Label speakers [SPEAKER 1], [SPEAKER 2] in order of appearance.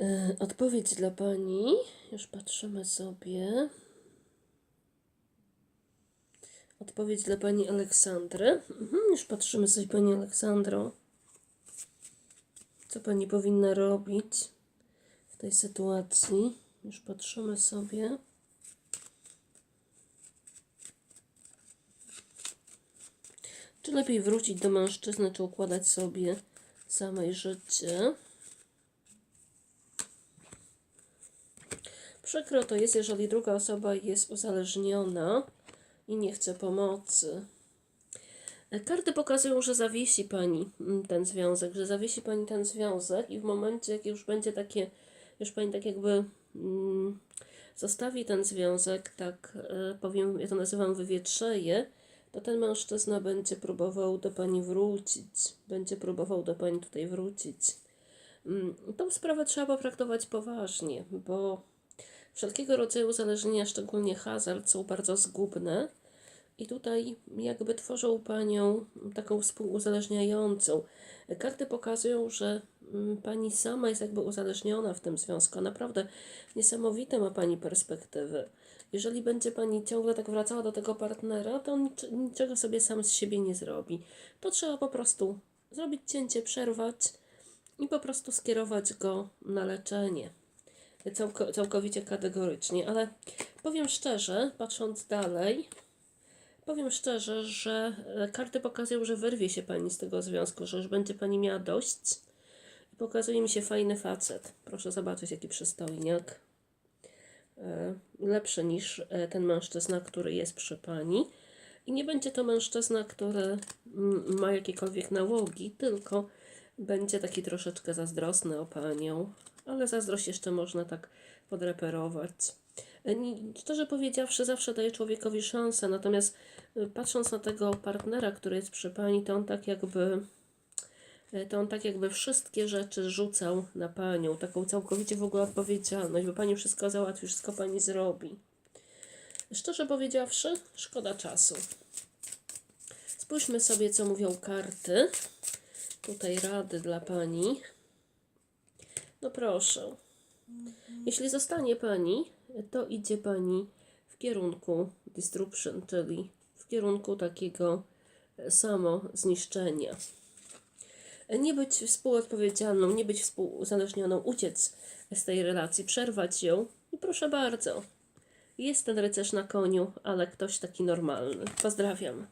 [SPEAKER 1] E, Odpowiedź dla pani. Już patrzymy sobie. Odpowiedź dla pani Aleksandry. Mhm, już patrzymy sobie, pani Aleksandro. Co pani powinna robić w tej sytuacji? Już patrzymy sobie. Czy lepiej wrócić do mężczyzny, czy układać sobie samej życie? Przykro to jest, jeżeli druga osoba jest uzależniona i nie chce pomocy. Karty pokazują, że zawiesi Pani mm, ten związek, że zawiesi Pani ten związek i w momencie, jak już będzie takie, już Pani tak jakby mm, zostawi ten związek, tak e, powiem, ja to nazywam wywietrzeje, to ten mężczyzna będzie próbował do Pani wrócić, będzie próbował do Pani tutaj wrócić. Mm, Tą sprawę trzeba potraktować poważnie, bo wszelkiego rodzaju uzależnienia, szczególnie hazard, są bardzo zgubne i tutaj jakby tworzą panią taką współuzależniającą. Karty pokazują, że mm, pani sama jest jakby uzależniona w tym związku. Naprawdę niesamowite ma pani perspektywy. Jeżeli będzie pani ciągle tak wracała do tego partnera, to on nic- niczego sobie sam z siebie nie zrobi. To trzeba po prostu zrobić cięcie, przerwać i po prostu skierować go na leczenie całko, całkowicie kategorycznie, ale powiem szczerze, patrząc dalej, powiem szczerze, że e, karty pokazują, że wyrwie się pani z tego związku, że już będzie pani miała dość. Pokazuje mi się fajny facet. Proszę zobaczyć, jaki przystojniak. E, Lepszy niż e, ten mężczyzna, który jest przy pani. I nie będzie to mężczyzna, który mm, ma jakiekolwiek nałogi, tylko będzie taki troszeczkę zazdrosny o panią, ale zazdrość jeszcze można tak podreperować. E, Szczerze powiedziawszy, zawsze daje człowiekowi szansę, natomiast y, patrząc na tego partnera, który jest przy pani, to on tak jakby e, to on tak jakby wszystkie rzeczy rzucał na panią, taką całkowicie w ogóle odpowiedzialność, bo pani wszystko załatwi, wszystko pani zrobi. Szczerze powiedziawszy, szkoda czasu. Spójrzmy sobie, co mówią karty. Tutaj rady dla pani. No proszę. Jeśli zostanie pani, to idzie pani w kierunku disruption, czyli w kierunku takiego e, samo zniszczenia. E, Nie być współodpowiedzialną, nie być współuzależnioną, uciec z tej relacji, przerwać ją i proszę bardzo. Jest ten rycerz na koniu, ale ktoś taki normalny. Pozdrawiam.